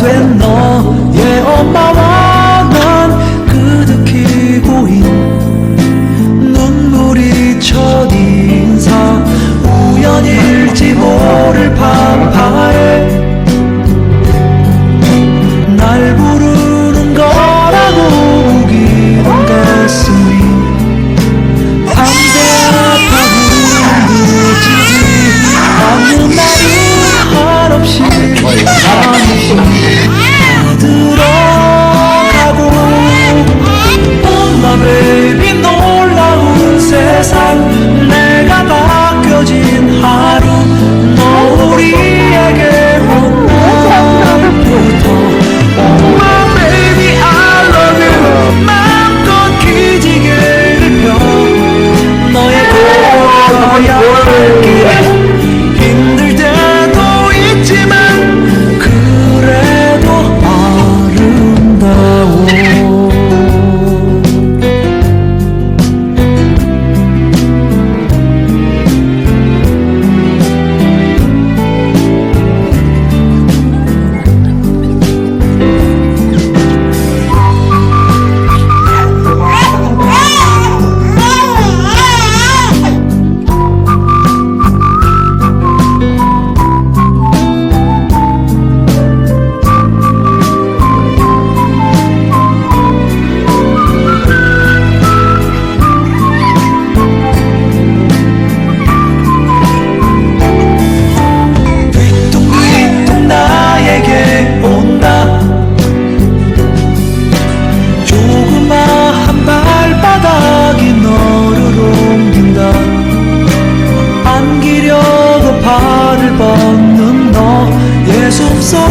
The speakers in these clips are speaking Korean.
သွင်းသောရေအောပါဝ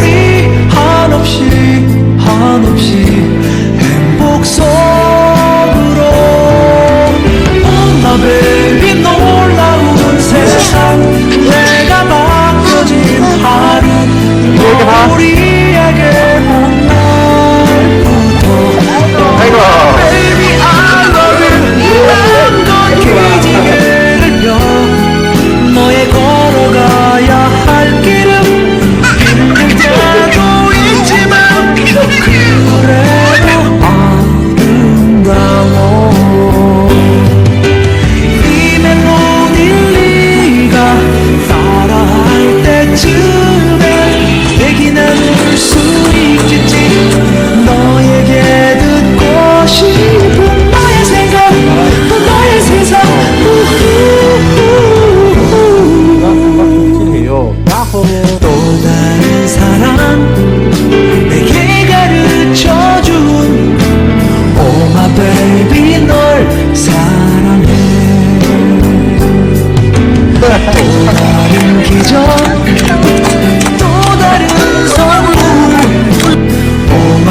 see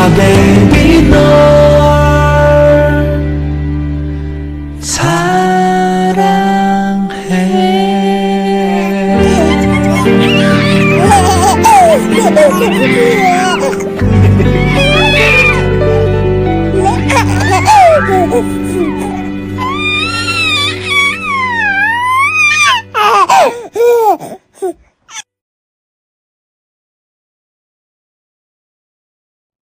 아 baby 널 사랑해.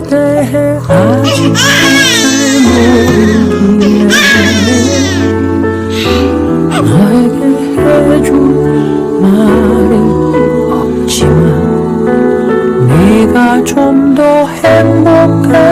대해 아직도 모르네 너에게 해줄 말은 없지만 네가 좀 더 행복해